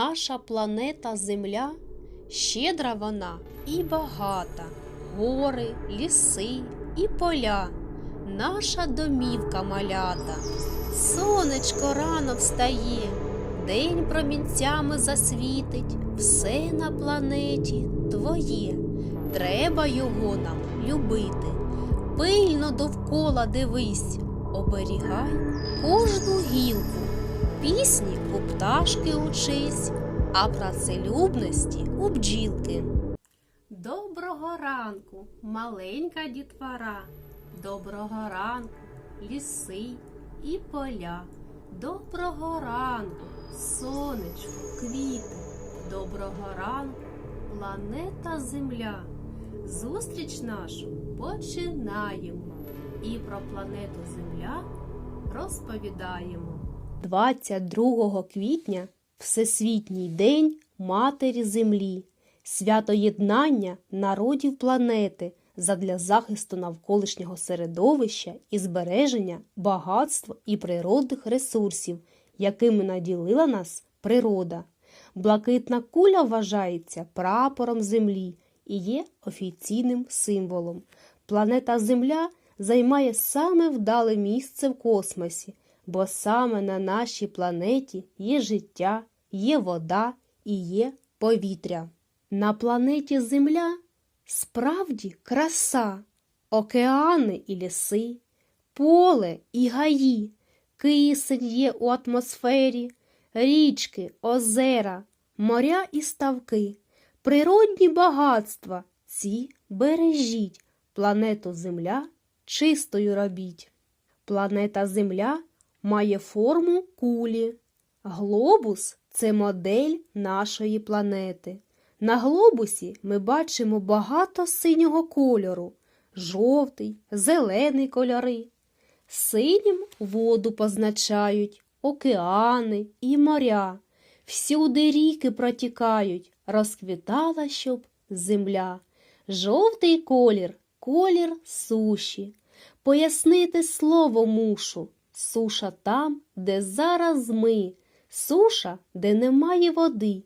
Наша планета Земля щедра вона і багата, гори, ліси і поля, наша домівка малята. Сонечко рано встає, день промінцями засвітить, все на планеті твоє. Треба його нам любити. Пильно довкола дивись, оберігай кожну гілку. Пісні у пташки учись, а працелюбності у бджілки. Доброго ранку, маленька дітвора. Доброго ранку, ліси і поля. Доброго ранку, сонечко, квіти. Доброго ранку, планета Земля. Зустріч нашу починаємо і про планету Земля розповідаємо. 22 квітня Всесвітній день Матері Землі, свято єднання народів планети задля захисту навколишнього середовища і збереження багатства і природних ресурсів, якими наділила нас природа. Блакитна куля вважається прапором Землі і є офіційним символом. Планета Земля займає саме вдале місце в космосі, бо саме на нашій планеті є життя, є вода і є повітря. На планеті Земля справді краса, океани і ліси, поле і гаї, кисень є у атмосфері, річки, озера, моря і ставки, природні багатства ці бережіть, планету Земля чистою робіть. Планета Земля має форму кулі. Глобус це модель нашої планети. На глобусі ми бачимо багато синього кольору, жовтий, зелений кольори. Синім воду позначають, океани і моря. Всюди ріки протікають, розквітала, щоб земля. Жовтий колір колір суші. Пояснити слово мушу. Суша там, де зараз ми, суша, де немає води.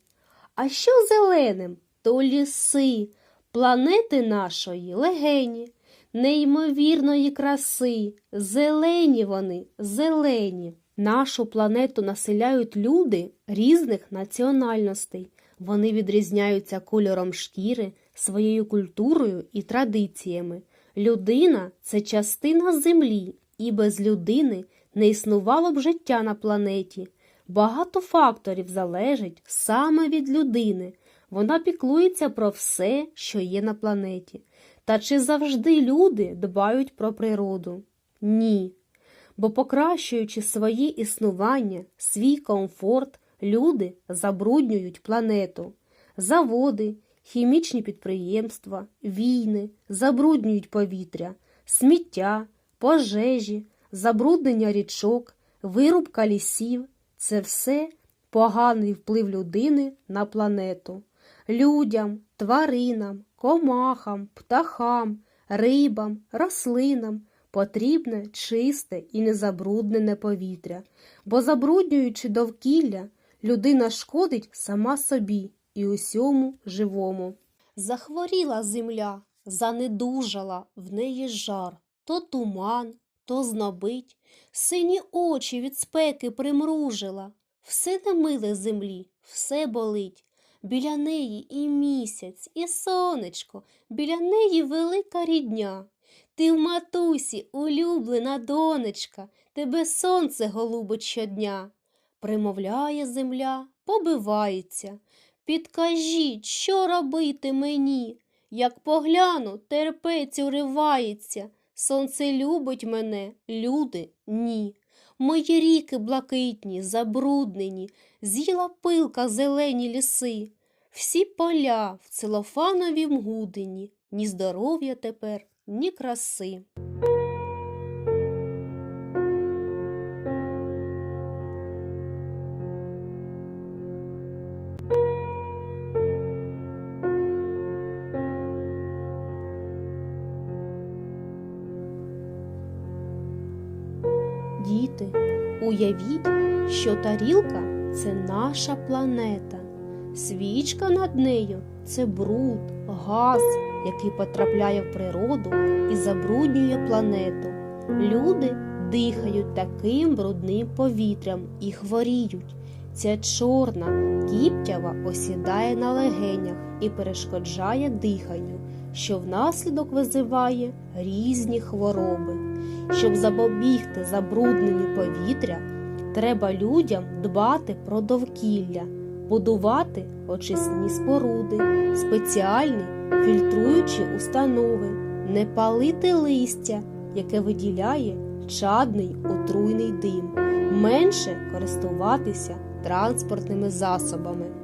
А що зеленим, то ліси, планети нашої легені, неймовірної краси, зелені вони, зелені. Нашу планету населяють люди різних національностей. Вони відрізняються кольором шкіри, своєю культурою і традиціями. Людина це частина землі, і без людини не існувало б життя на планеті. Багато факторів залежить саме від людини. Вона піклується про все, що є на планеті. Та чи завжди люди дбають про природу? Ні. Бо, покращуючи своє існування, свій комфорт, люди забруднюють планету. Заводи, хімічні підприємства, війни забруднюють повітря, сміття, пожежі, забруднення річок, вирубка лісів це все поганий вплив людини на планету. Людям, тваринам, комахам, птахам, рибам, рослинам потрібне чисте і незабруднене повітря, бо забруднюючи довкілля, людина шкодить сама собі і усьому живому. Захворіла земля, занедужала, в неї жар, то туман, то знобить, сині очі від спеки примружила. Все немиле землі, все болить. Біля неї і місяць, і сонечко, біля неї велика рідня. Ти в матусі, улюблена донечка, тебе сонце голубить щодня. Примовляє земля, побивається. Підкажіть, що робити мені? Як погляну, терпець уривається. Сонце любить мене, люди ні. Мої ріки блакитні, забруднені, з'їла пилка зелені ліси. Всі поля в целофановій мгудині, ні здоров'я тепер, ні краси. Діти, уявіть, що тарілка це наша планета. Свічка над нею це бруд, газ, який потрапляє в природу і забруднює планету. Люди дихають таким брудним повітрям і хворіють. Ця чорна кіптява осідає на легенях і перешкоджає диханню, що внаслідок визиває різні хвороби. Щоб запобігти забрудненню повітря, треба людям дбати про довкілля, будувати очисні споруди, спеціальні фільтруючі установи, не палити листя, яке виділяє чадний отруйний дим, менше користуватися транспортними засобами.